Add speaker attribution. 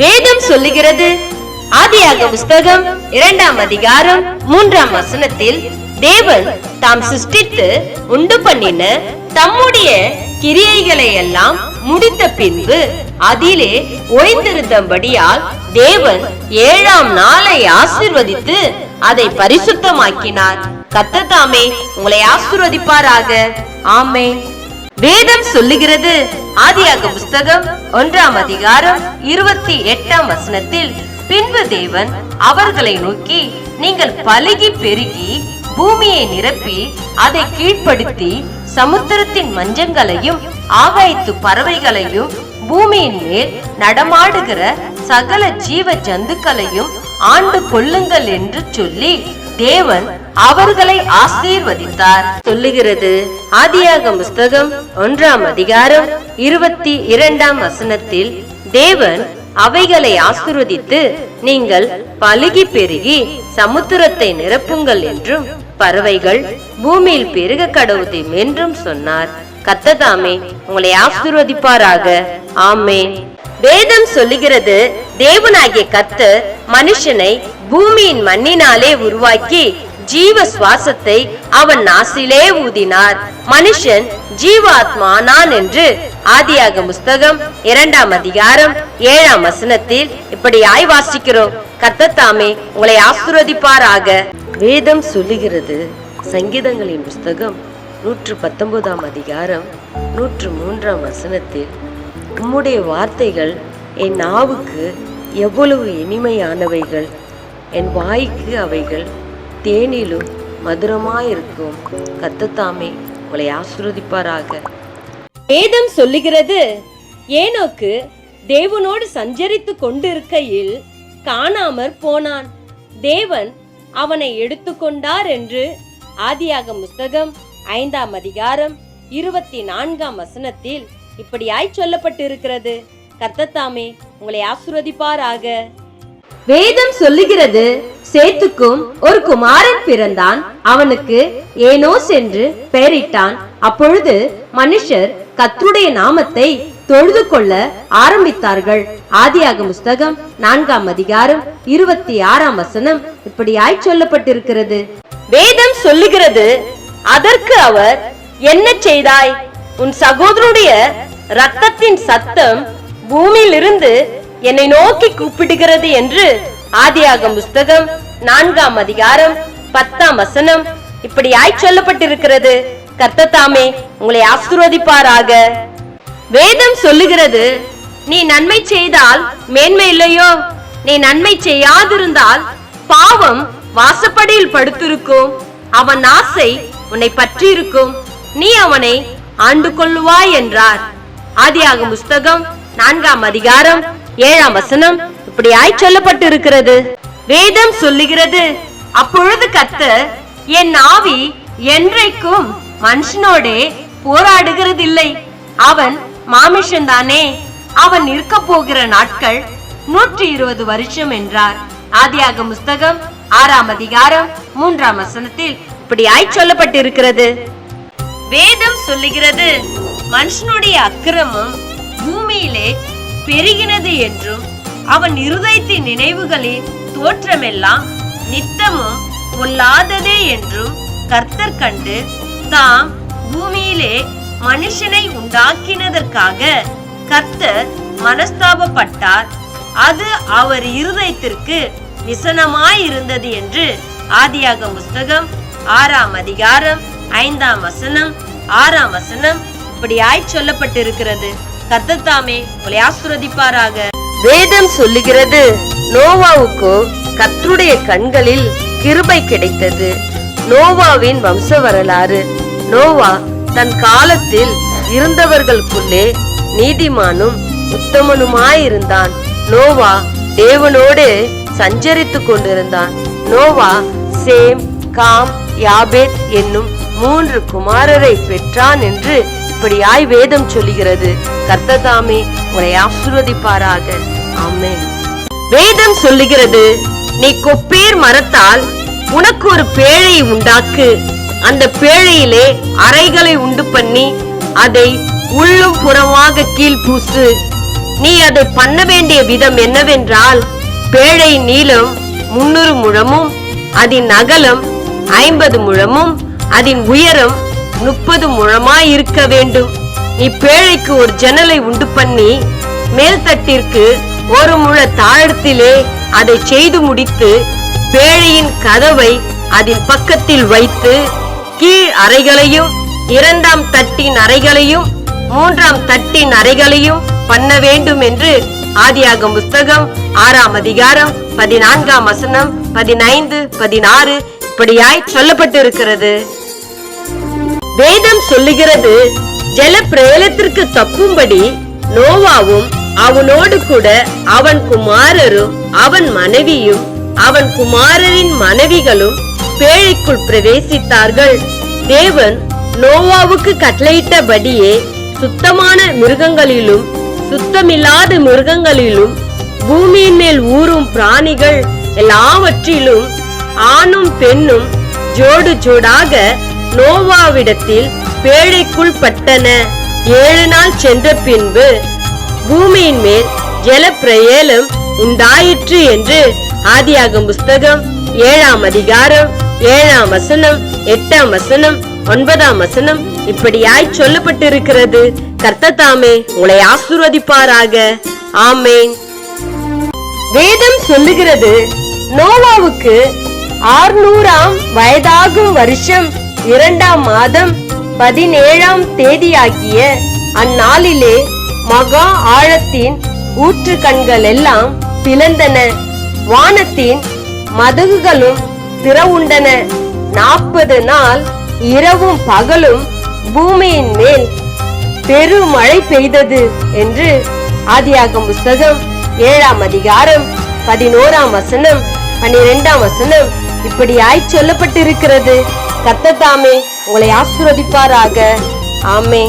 Speaker 1: வேதம் சொல்லுகிறது. ஆதியாக புஸ்தகம் இரண்டாம் அதிகாரம் மூன்றாம் வசனத்தில் தேவன் தாம் சிருஷ்டித்து உண்டு பண்ணின தம்முடைய கிரியைகளை எல்லாம் முடித்த பின்பு அதிலே ஓய்ந்திருந்தபடியால் தேவன் ஏழாம் நாளை ஆசிர்வதித்து அதை பரிசுத்தமாக்கினார். கத்ததாமே உங்களை ஆசிர்வதிப்பாராக. ஆமே வேதம் சொல்லுகிறது. ஆதியாக புஸ்தகம் ஒன்றாம் அதிகாரம் இருபத்தி எட்டாம் வசனத்தில் பின்பு தேவன் அவர்களை நோக்கி நீங்கள் பலுகி பெருகி பூமியை நிரப்பி அதை கீழ்ப்படுத்தி சமுத்திரத்தின் மஞ்சங்களையும் ஆகாயத்து பறவைகளையும் பூமியின் மேல் நடமாடுகிற சகல ஜீவ ஜந்துக்களையும் ஆண்டு கொள்ளுங்கள் என்று சொல்லி தேவன் அவர்களை ஆசீர்வதித்தார். சொல்லுகிறது ஆதியாக புஸ்தகம் ஒன்றாம் அதிகாரம் இருபத்தி இரண்டாம் வசனத்தில் தேவன் அவைகளை ஆசீர்வதித்து நீங்கள் பழுகி பெருகி சமுத்திரத்தை நிரப்புங்கள் என்றும் பறவைகள் பூமியில் பெருக கடவுதும் என்றும் சொன்னார். கத்ததாமே உங்களை ஆசீர்வதிப்பாராக. ஆமே வேதம் சொல்லுகிறது தேவனாகிய கத்து மனுஷனை பூமியின் மண்ணினாலே உருவாக்கி ஜீவ சுவாசத்தை அவன் நாசிலே ஊதினார். மனுஷன் ஜீவாத்மா நான் என்று ஆதியாக புஸ்தகம் இரண்டாம் அதிகாரம் ஏழாம் வசனத்தில் இப்படி வாசிக்கிறோம் கத்தத்தாமே உங்களை ஆசிர்வதிப்பாராக. வேதம் சொல்லுகிறது சங்கீதங்களின் புஸ்தகம் நூற்று பத்தொன்பதாம் அதிகாரம் நூற்று மூன்றாம் வசனத்தில் உம்முடைய வார்த்தைகள் என் நாவுக்கு எவ்வளவு இனிமையானவைகள். என் வாய்க்கு அவைகள் தேனிலும் மதுரமாயிருக்கும். கத்தத்தாமே உங்களை ஆசிர்வதிப்பாராக. வேதம் சொல்லுகிறது ஏனோக்கு தேவனோடு சஞ்சரித்து கொண்டிருக்கையில் காணாமற் போனான். தேவன் அவனை எடுத்துக்கொண்டார் என்று ஆதியாக புஸ்தகம் ஐந்தாம் அதிகாரம் இருபத்தி நான்காம் வசனத்தில் இப்படியாய் சொல்லப்பட்டிருக்கிறது. கர்த்தத்தாமே உங்களை ஆசீர்வதிப்பாராக. வேதம் சொல்லுகிறது சேத்துக்கும் ஒரு குமாரன் பிறந்தான். அவனுக்கு ஏனோஸ் என்று பெயரிட்டான். அப்பொழுது மனுஷர் கத்துடைய நாமத்தை தொழுது கொள்ள ஆரம்பித்தார்கள். ஆதியாக புஸ்தகம் நான்காம் அதிகாரம் இருபத்தி ஆறாம் வசனம் இப்படியாய் சொல்லப்பட்டிருக்கிறது. வேதம் சொல்லுகிறது அதற்கு அவர் என்ன செய்தாய்? உன் சகோதரனுடைய ரத்தத்தின் சத்தம் பூமியிலிருந்து என்னை நோக்கி கூப்பிடுகிறது என்று ஆதியாகம் புஸ்தகம் நான்காம் அதிகாரம் பத்தாம் வசனம். இப்படியாய் சொல்லப்பட்டிருக்கிறது. கர்த்தத்தாமே உங்களை ஆசிர்வதிப்பாராக. வேதம் சொல்லுகிறது நீ நன்மை செய்தால் மேன்மை இல்லையோ? நீ நன்மை செய்யாதிருந்தால் பாவம் வாசப்படியில் படுத்திருக்கும். அவன் ஆசை உன்னை பற்றியிருக்கும். நீ அவனை ஆண்டு கொள்ளுவாய் என்றார். ஆதியாகும் புஸ்தகம் நான்காம் அதிகாரம் ஏழாம் வசனம் இப்படியாய் சொல்லப்பட்டிருக்கிறது. வேதம் சொல்லுகிறது அப்பொழுது கர்த்தர் என் ஆவி என்றைக்கும் மனுஷனோடே போராடுகிறதில்லை. அவன் மாமிஷன்தானே அவன் இருக்க போகிற நாட்கள் நூற்றி இருபது வருஷம் என்றார். ஆதியாக புஸ்தகம் ஆறாம் அதிகாரம் மூன்றாம் வசனத்தில் இப்படியாய் சொல்லப்பட்டிருக்கிறது. வேதம் சொல்லுகிறது மனுஷனுடைய அக்கிரமம் பூமியிலே பெருகினது என்றும் அவன் இருதயத்தின் நினைவுகளின் தோற்றமெல்லாம் நித்தமும் பொல்லாததே என்றும் கர்த்தர் கண்டு தாம் பூமியிலே மனுஷனை உண்டாக்கினதற்காக கர்த்தர் மனஸ்தாபப்பட்டார். அது அவர் இருதயத்திற்கு விசனமாயிருந்தது என்று ஆதியாக புஸ்தகம் ஆறாம் அதிகாரம் ஐந்தாம் வசனம் ஆறாம் வசனம் இப்படியாய் சொல்லப்பட்டிருக்கிறது. கத்தத்தாமே உங்களை ஆசுரதிப்பாராக வேதம் சொல்லுகிறது நோவாவுக்கோ கர்த்தருடைய கண்களில் கிருபை கிடைத்தது. நோவாவின் வம்ச வரலாறு நோவா தன் காலத்தில் இருந்தவர்களுக்குள்ளே நீதிமானும் உத்தமனுமாயிருந்தான். நோவா தேவனோடு சஞ்சரித்துக் கொண்டிருந்தான். நோவா சேம் காம் யாபேத் என்னும் மூன்று குமாரரை பெற்றான் என்று இப்படியாய் வேதம் சொல்லுகிறது. கர்த்ததாமே உன்னை ஆசிர்வதிப்பாராக. ஆமே வேதம் சொல்லுகிறது நீ கொப்பேர் மரத்தால் உனக்கு ஒரு பேழை உண்டாக்கு. அந்த பேழையிலே அறைகளை உண்டு பண்ணி அதை உள்ளும் புறமாக கீழ் பூசு. நீ அதை பண்ண வேண்டிய விதம் என்னவென்றால் பேழை நீளம் முன்னூறு முழமும் அதன் அகலம் ஐம்பது முழமும் அதன் உயரம் முப்பது முழமாய் இருக்க வேண்டும். நீ பேழைக்கு ஒரு ஜன்னலை உண்டு பண்ணி மேல் தட்டிற்கு ஒரு முழ தாழத்திலே அதை செய்து முடித்து பேழையின் கதவை அதன் பக்கத்தில் வைத்து கீழ் அறைகளையும் இரண்டாம் தட்டின் அறைகளையும் மூன்றாம் தட்டின் அறைகளையும் பண்ண வேண்டும் என்று ஆதியாகம் புஸ்தகம் ஆறாம் அதிகாரம் பதினான்காம் வசனம் பதினைந்து பதினாறு இப்படியாய் சொல்லப்பட்டிருக்கிறது. வேதம் சொல்லுகிறது. ஜல பிரேலத்திற்கு தப்பும்படி நோவாவும் அவனோடு கூட அவன் குமாரரும் அவன் மனைவியும் அவன் குமாரரின் மனைவிகளும் பேழைக்குள் பிரவேசித்தார்கள். தேவன் நோவாவுக்கு கட்டளையிட்டபடியே சுத்தமான மிருகங்களிலும் சுத்தமில்லாத மிருகங்களிலும் பூமியின் மேல் ஊறும் பிராணிகள் எல்லாவற்றிலும் ஆணும் பெண்ணும் ஜோடு ஜோடாக நோவாவிடத்தில் பேழைக்குள் பட்டன. ஏழு நாள் சென்ற பின்பு பூமியின் மேல் ஜலப்பிரயேலம் உண்டாயிற்று என்று ஆதியாகம் புஸ்தகம் ஏழாம் அதிகாரம் ஏழாம் வசனம் எட்டாம் வசனம் ஒன்பதாம் வசனம் இப்படியாய் சொல்லப்பட்டிருக்கிறது. கர்த்தத்தாமே உங்களை ஆசீர்வதிப்பாராக. ஆமேன். வேதம் சொல்லுகிறது நோவாவுக்கு ஆறுநூறாம் வயதாகும் வருஷம் இரண்டாம் மாதம் பதினேழாம் தேதியாகிய அந்நாளிலே மகா ஆழத்தின் ஊற்று கண்கள் எல்லாம் பிளந்தன வானத்தின் மதகுகளும் திறவுண்டன. நாற்பது நாள் இரவும் பகலும் பூமியின் மேல் பெருமழை பெய்தது என்று ஆதியாகம் புஸ்தகம் ஏழாம் அதிகாரம் பதினோராம் வசனம் பன்னிரெண்டாம் வசனம் இப்படியாய் சொல்லப்பட்டிருக்கிறது. கத்தத்தாமே உங்களை ஆசீர்வதிப்பாராக. ஆமே